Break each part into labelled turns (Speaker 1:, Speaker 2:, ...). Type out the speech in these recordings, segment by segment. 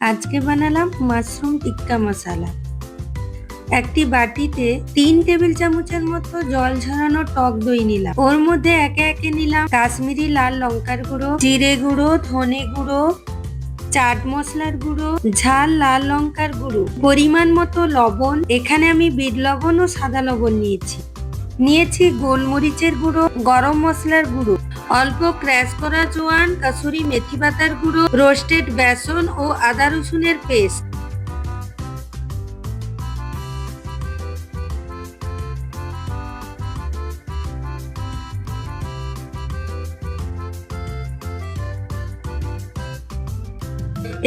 Speaker 1: আজকে বানালাম মাশরুম টিক্কা মশালা। একটি বাটিতে তিন টেবিল চামচের মতো জল ঝরানো টক দই নিলাম। ওর মধ্যে একে একে নিলাম কাশ্মীরি লাল লঙ্কার গুঁড়ো, জিরে গুঁড়ো, ধনে গুঁড়ো, চাট মশলার গুঁড়ো, ঝাল লাল লঙ্কার গুঁড়ো, পরিমাণ মতো লবণ। এখানে আমি বিট লবণ ও সাদা লবণ নিয়েছি। নিয়েছি গোলমরিচের গুঁড়ো, গরম মশলার গুঁড়ো। অল্প ক্র্যাশ করা জোয়ান, কাসুরি মেথি পাতার গুঁড়ো, রোস্টেড বেসন ও আদা রসুনের পেস্ট।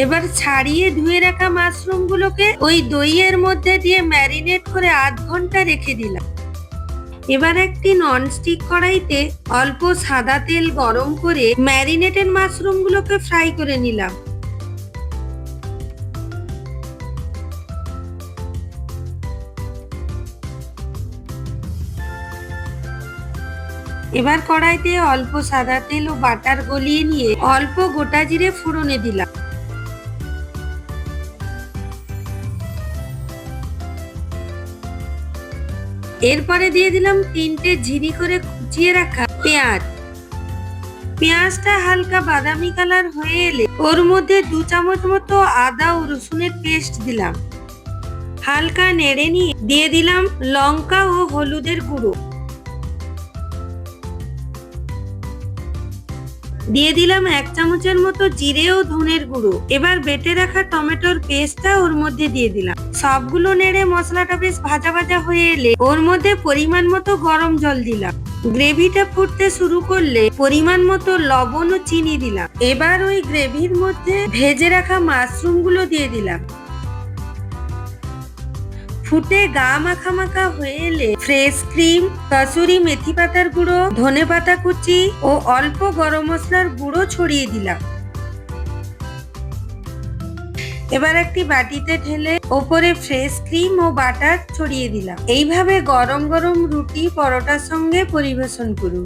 Speaker 1: এবার ছাড়িয়ে ধুয়ে রাখা মাশরুমগুলোকে ওই দইয়ের মধ্যে দিয়ে ম্যারিনেট করে আধ ঘণ্টা রেখে দিলাম। এবার একটি ননস্টিক কড়াইতে অল্প সাদা তেল গরম করে ম্যারিনেটেড মাশরুমগুলোকে ফ্রাই করে নিলাম। এবার কড়াইতে অল্প সাদা তেল ও বাটার গলিয়ে নিয়ে অল্প গোটা জিরে ফোড়নে দিলাম। এরপরে দিয়ে দিলাম তিনটে ঝিরি করে কুচিয়ে রাখা পেঁয়াজ। পেঁয়াজটা হালকা বাদামি কালার হয়ে এলে ওর মধ্যে দু চামচ মতো আদা ও রসুনের পেস্ট দিলাম। হালকা নেড়ে নিয়ে দিয়ে দিলাম লঙ্কা ও হলুদের গুঁড়ো। দিয়ে দিলাম এক চামচের মতো জিরে ও ধনের গুঁড়ো। এবার বেটে রাখা টমেটোর পেস্টটা ওর মধ্যে দিয়ে দিলাম। সবগুলো নেড়ে মশলাটা বেশ ভাজা ভাজা হয়ে এলে ওর মধ্যে পরিমাণ মতো গরম জল দিলাম। গ্রেভিটা ফুটতে শুরু করলে পরিমাণ মতো লবণ ও চিনি দিলাম। এবার ওই গ্রেভির মধ্যে ভেজে রাখা মাশরুমগুলো দিয়ে দিলাম। ফুটে গা মাখা মাখা হয়ে এলে ফ্রেশ ক্রিম কসুরি মেথি পাতার গুঁড়ো, ধনে পাতা কুচি ও অল্প গরম মশলার গুঁড়ো ছড়িয়ে দিলাম। এবার একটি বাটিতে ঢেলে ওপরে ফ্রেশ ক্রিম ও বাটার ছড়িয়ে দিলাম। এইভাবে গরম গরম রুটি, পরোটার সঙ্গে পরিবেশন করুন।